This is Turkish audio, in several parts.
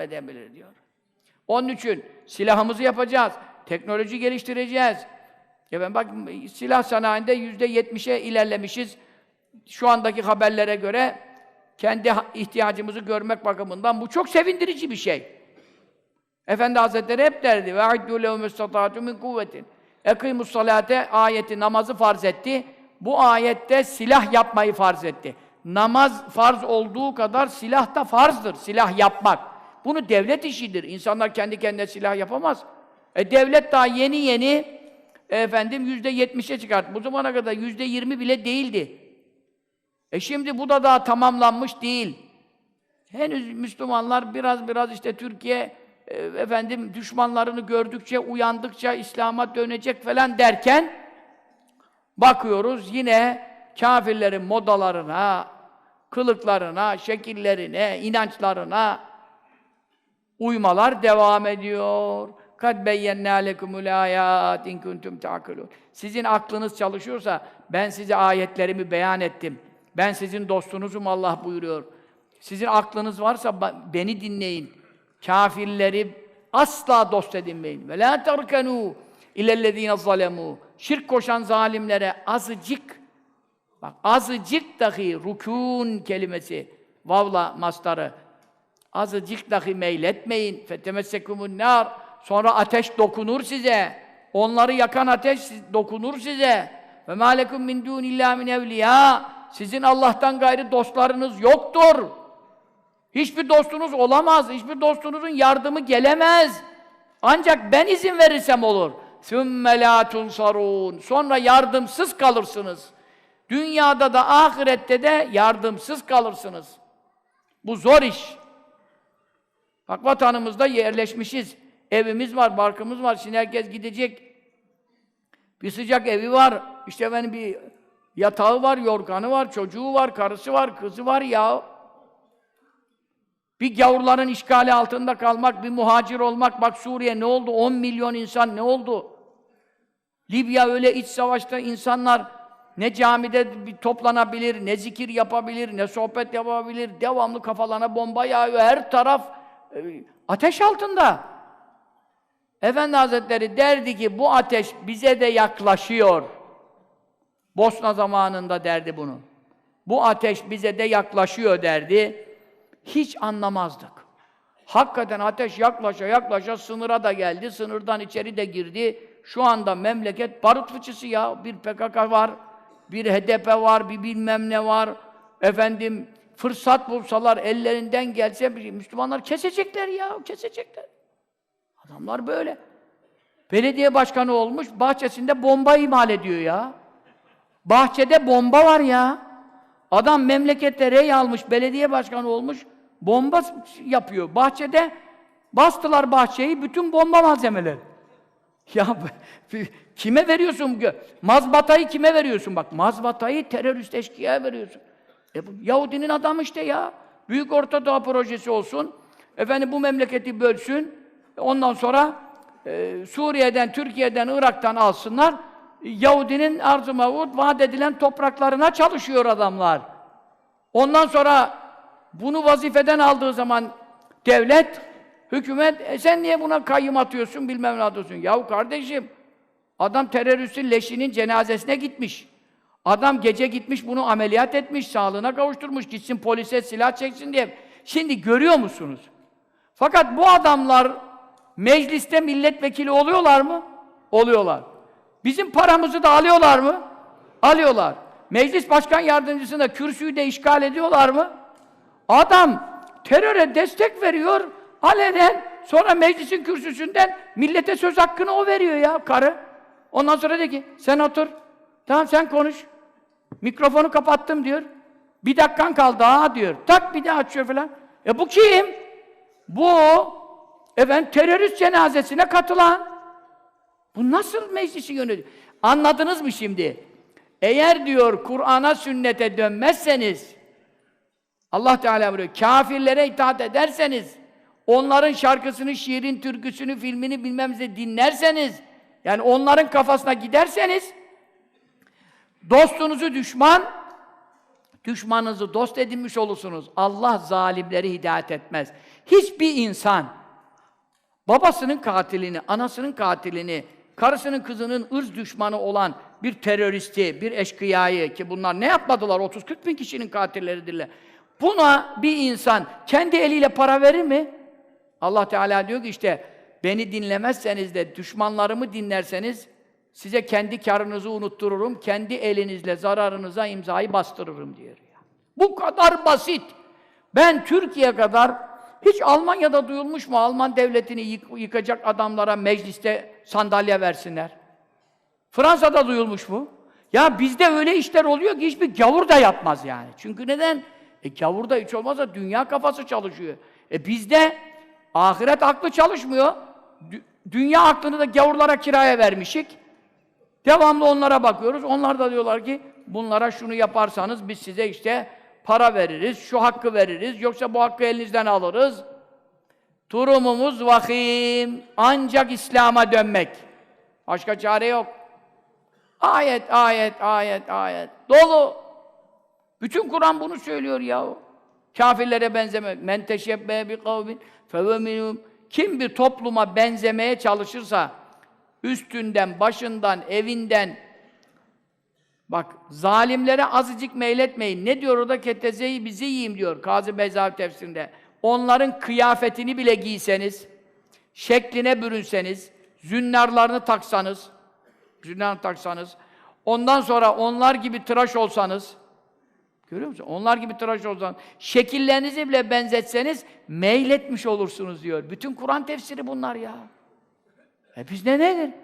edebilir diyor. Onun için silahımızı yapacağız, teknoloji geliştireceğiz. Ben bak silah sanayinde yüzde yetmişe ilerlemişiz. Şu andaki haberlere göre kendi ihtiyacımızı görmek bakımından bu çok sevindirici bir şey. Efendi Hazretleri hep derdi ve aiddu lehum min kuvvetin. Ekimus salate ayeti namazı farz etti. Bu ayette silah yapmayı farz etti. Namaz farz olduğu kadar silah da farzdır. Silah yapmak. Bunu devlet işidir. İnsanlar kendi kendine silah yapamaz. E devlet daha yeni yeni efendim yüzde yetmişe çıkarttı. Bu zamana kadar yüzde yirmi bile değildi. E şimdi bu da daha tamamlanmış değil. Henüz Müslümanlar biraz biraz işte Türkiye e, efendim düşmanlarını gördükçe, uyandıkça İslam'a dönecek falan derken bakıyoruz yine kâfirlerin modalarına, kılıklarına, şekillerine, inançlarına uymalar devam ediyor. Kad beyyennâ lekumul âyât in kuntum ta'kilûn. Sizin aklınız çalışıyorsa ben size ayetlerimi beyan ettim. Ben sizin dostunuzum Allah buyuruyor. Sizin aklınız varsa beni dinleyin. Kafirleri asla dost edinmeyin. Ve lâ terkenû ilellezîne zalemû. Şirk koşan zalimlere azıcık bak azıcık dahi rukûn kelimesi vavla mastarı azıcık dahi meyletmeyin. Fetemessekumun nar. Sonra ateş dokunur size. Onları yakan ateş siz- dokunur size. Ve malekum min dunillahi min evliya. Sizin Allah'tan gayrı dostlarınız yoktur. Hiçbir dostunuz olamaz. Hiçbir dostunuzun yardımı gelemez. Ancak ben izin verirsem olur. ثُمَّ لَا تُنْصَرُونَ Sonra yardımsız kalırsınız. Dünyada da ahirette de yardımsız kalırsınız. Bu zor iş. Bak vatanımızda yerleşmişiz. Evimiz var, barkımız var. Şimdi herkes gidecek. Bir sıcak evi var. İşte benim bir yatağı var, yorganı var, çocuğu var, karısı var, kızı var ya. Bir gavurların işgali altında kalmak, bir muhacir olmak. Bak Suriye ne oldu? 10 milyon insan ne oldu? Libya öyle iç savaşta insanlar ne camide bir toplanabilir, ne zikir yapabilir, ne sohbet yapabilir. Devamlı kafalarına bomba yağıyor. Her taraf ateş altında. Efendi Hazretleri derdi ki bu ateş bize de yaklaşıyor. Bosna zamanında derdi bunu. Bu ateş bize de yaklaşıyor derdi. Hiç anlamazdık. Hakikaten ateş yaklaşa yaklaşa sınıra da geldi, sınırdan içeri de girdi. Şu anda memleket barut fıçısı ya. Bir PKK var, bir HDP var, bir bilmem ne var. Efendim fırsat bulsalar ellerinden gelse Müslümanlar kesecekler ya, kesecekler. Adamlar böyle. Belediye başkanı olmuş, bahçesinde bomba imal ediyor ya. Bahçede bomba var ya. Adam memlekette rey almış, belediye başkanı olmuş, bomba yapıyor. Bahçede bastılar bahçeyi, bütün bomba malzemeleri. Ya kime veriyorsun? Mazbatayı kime veriyorsun? Bak mazbatayı terörist eşkıyaya veriyorsun. E bu Yahudinin adamı işte ya. Büyük Orta Doğu projesi olsun. Efendim bu memleketi bölsün. Ondan sonra e, Suriye'den, Türkiye'den, Irak'tan alsınlar. Yahudinin arz-ı mevud vaat edilen topraklarına çalışıyor adamlar. Ondan sonra bunu vazifeden aldığı zaman devlet, hükümet, e sen niye buna kayyum atıyorsun, bilmem ne atıyorsun? Yahu kardeşim, adam teröristin leşinin cenazesine gitmiş. Adam gece gitmiş, bunu ameliyat etmiş, sağlığına kavuşturmuş, gitsin polise silah çeksin diye. Şimdi görüyor musunuz? Fakat bu adamlar mecliste milletvekili oluyorlar mı? Oluyorlar. Bizim paramızı da alıyorlar mı? Alıyorlar. Meclis başkan yardımcısında kürsüyü de işgal ediyorlar mı? Adam teröre destek veriyor, alenen sonra meclisin kürsüsünden millete söz hakkını o veriyor ya karı. Ondan sonra de ki sen otur, tamam sen konuş. Mikrofonu kapattım diyor. Bir dakikan kaldı ha diyor. Tak bir daha açıyor falan. E bu kim? Bu efendim terörist cenazesine katılan. Bu nasıl meclisi yönetiyor? Anladınız mı şimdi? Eğer diyor Kur'an'a, sünnete dönmezseniz Allah Teala buyuruyor, kafirlere itaat ederseniz onların şarkısını, şiirin, türküsünü, filmini bilmem ne dinlerseniz yani onların kafasına giderseniz dostunuzu düşman Düşmanınızı dost edinmiş olursunuz. Allah zalimleri hidayet etmez. Hiçbir insan babasının katilini, anasının katilini, karısının kızının ırz düşmanı olan bir teröristi, bir eşkıyayı ki bunlar ne yapmadılar? 30-40 bin kişinin katilleridirler. Buna bir insan kendi eliyle para verir mi? Allah Teala diyor ki işte beni dinlemezseniz de düşmanlarımı dinlerseniz size kendi karınızı unuttururum, kendi elinizle zararınıza imzayı bastırırım diyor. Bu kadar basit. Ben Türkiye kadar hiç Almanya'da duyulmuş mu Alman devletini yık- yıkacak adamlara mecliste sandalye versinler? Fransa'da duyulmuş mu? Ya bizde öyle işler oluyor ki hiçbir gavur da yapmaz yani. Çünkü neden? E gavur da hiç olmazsa dünya kafası çalışıyor. E bizde ahiret aklı çalışmıyor. Dü- dünya aklını da gavurlara kiraya vermişik. Devamlı onlara bakıyoruz. Onlar da diyorlar ki bunlara şunu yaparsanız biz size işte para veririz, şu hakkı veririz, yoksa bu hakkı elinizden alırız. Durumumuz vahim. Ancak İslam'a dönmek. Başka çare yok. Ayet, ayet, ayet, ayet. Dolu. Bütün Kur'an bunu söylüyor ya. Kafirlere benzemek. Men teşebbe bi kavmin feve. Kim bir topluma benzemeye çalışırsa üstünden, başından, evinden bak zalimlere azıcık meyletmeyin. Ne diyor orada? Ketezeyi bizi yiyeyim diyor Kazı Beyzavi tefsirinde. Onların kıyafetini bile giyseniz, şekline bürünseniz, zünnarlarını taksanız, zünnar taksanız, ondan sonra onlar gibi tıraş olsanız, görüyor musun? Onlar gibi tıraş olsanız, şekillerinizi bile benzetseniz, meyletmiş olursunuz diyor. Bütün Kur'an tefsiri bunlar ya. E bizde nedir?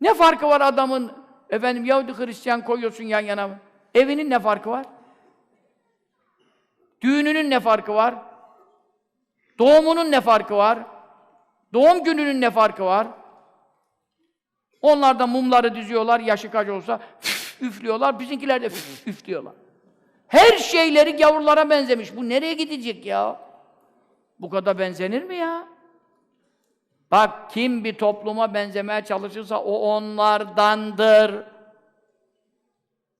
Ne farkı var adamın, efendim Yahudi Hristiyan koyuyorsun yan yana mı? Evinin ne farkı var? Düğününün ne farkı var? Doğumunun ne farkı var? Doğum gününün ne farkı var? Onlar da mumları düzüyorlar, yaşı kaç olsa üf, üflüyorlar, bizimkiler de üf, üflüyorlar. Her şeyleri gavurlara benzemiş. Bu nereye gidecek ya? Bu kadar benzenir mi ya? Bak kim bir topluma benzemeye çalışırsa o onlardandır.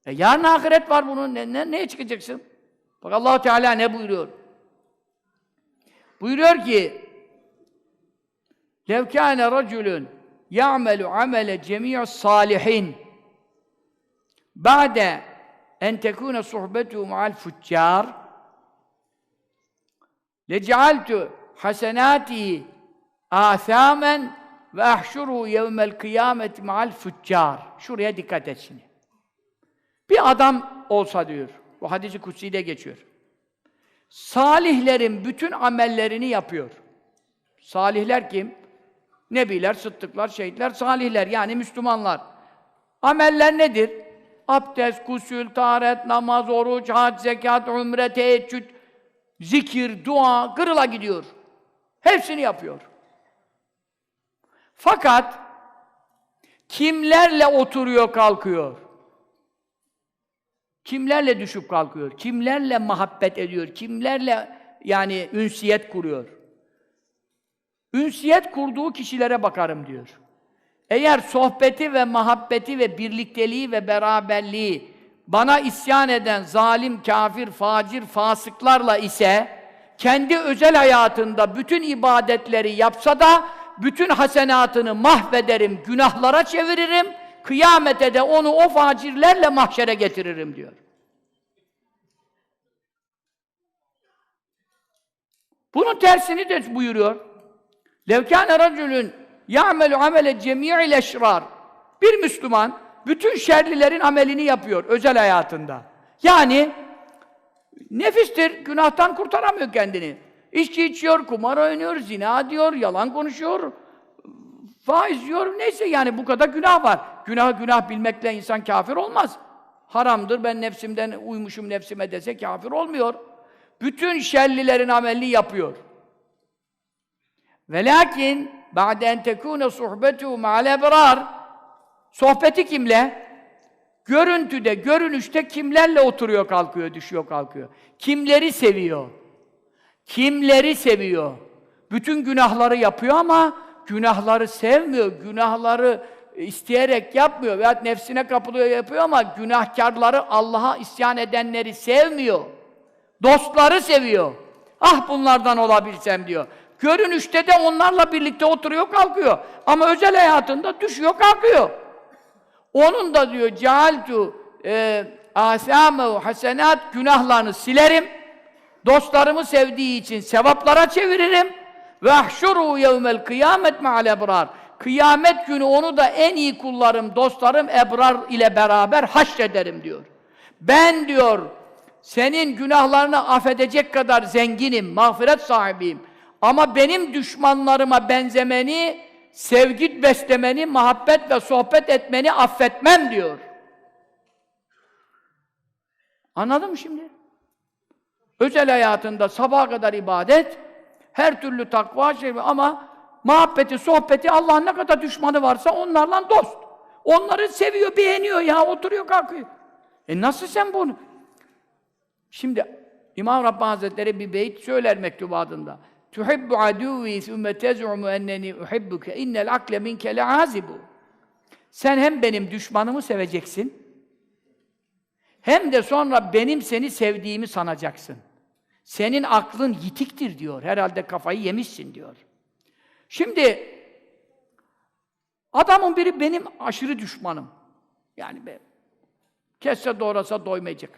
E yarın ahiret var bunun. Ne, ne, neye çıkacaksın? Bak allah Teala ne buyuruyor? Buyuruyor ki لَوْ كَانَ رَجُلٌ يَعْمَلُ عَمَلَ جَمِيعُ الصَّالِحِينَ بَعْدَ اَنْ تَكُونَ صُحْبَتُهُ مَعَ الْفُجَّارِ لَجَعَلْتُ حَسَنَاتِهِ Asamen ve ahşuru yevmel kıyamet maal füccar. Şuraya dikkat et. Bir adam olsa diyor. Bu hadisi kutsiyle geçiyor. Salihlerin bütün amellerini yapıyor. Salihler kim? Nebiler, sıddıklar, şehitler, salihler yani Müslümanlar. Ameller nedir? Abdest, kusül, taharet, namaz, oruç, hac, zekat, umre, teheccüd, zikir, dua, kırıla gidiyor. Hepsini yapıyor. Fakat kimlerle oturuyor, kalkıyor? Kimlerle düşüp kalkıyor? Kimlerle muhabbet ediyor? Kimlerle yani ünsiyet kuruyor? Ünsiyet kurduğu kişilere bakarım diyor. Eğer sohbeti ve muhabbeti ve birlikteliği ve beraberliği bana isyan eden zalim, kafir, facir, fasıklarla ise kendi özel hayatında bütün ibadetleri yapsa da bütün hasenatını mahvederim, günahlara çeviririm, kıyamete de onu o facirlerle mahşere getiririm diyor. Bunun tersini de buyuruyor. Levkâne racülün ya'melu amele cemî'il eşrar. Bir Müslüman bütün şerlilerin amelini yapıyor özel hayatında. Yani nefistir, günahtan kurtaramıyor kendini. İçki içiyor, kumar oynuyor, zina diyor, yalan konuşuyor, faiz yiyor, neyse yani bu kadar günah var. Günah günah bilmekle insan kafir olmaz. Haramdır, ben nefsimden uymuşum nefsime dese kafir olmuyor. Bütün şerlilerin amelini yapıyor. Ve lakin ba'de en tekûne suhbetu ma'al ebrar sohbeti kimle? Görüntüde, görünüşte kimlerle oturuyor, kalkıyor, düşüyor, kalkıyor. Kimleri seviyor? Kimleri seviyor? Bütün günahları yapıyor ama günahları sevmiyor. Günahları isteyerek yapmıyor veya nefsine kapılıyor yapıyor ama günahkarları Allah'a isyan edenleri sevmiyor. Dostları seviyor. Ah bunlardan olabilsem diyor. Görünüşte de onlarla birlikte oturuyor kalkıyor. Ama özel hayatında düşüyor kalkıyor. Onun da diyor cealtu e, asâmehu hasenat günahlarını silerim. Dostlarımı sevdiği için sevaplara çeviririm. Ve ahşuru yevmel kıyamet me'al ebrar. Kıyamet günü onu da en iyi kullarım, dostlarım ebrar ile beraber haşrederim diyor. Ben diyor senin günahlarını affedecek kadar zenginim, mağfiret sahibiyim. Ama benim düşmanlarıma benzemeni, sevgi beslemeni, muhabbet ve sohbet etmeni affetmem diyor. Anladın mı şimdi? Özel hayatında sabaha kadar ibadet, her türlü takva şey ama muhabbeti, sohbeti Allah'ın ne kadar düşmanı varsa onlarla dost. Onları seviyor, beğeniyor ya, oturuyor kalkıyor. E nasıl sen bunu? Şimdi İmam Rabbani Hazretleri bir beyt söyler mektubatında. Tuhibbu aduvi thumme tez'umu enneni uhibbuke innel akle minke le'azibu. Sen hem benim düşmanımı seveceksin, hem de sonra benim seni sevdiğimi sanacaksın. Senin aklın yitiktir diyor. Herhalde kafayı yemişsin diyor. Şimdi adamın biri benim aşırı düşmanım. Yani be, kesse doğrasa doymayacak.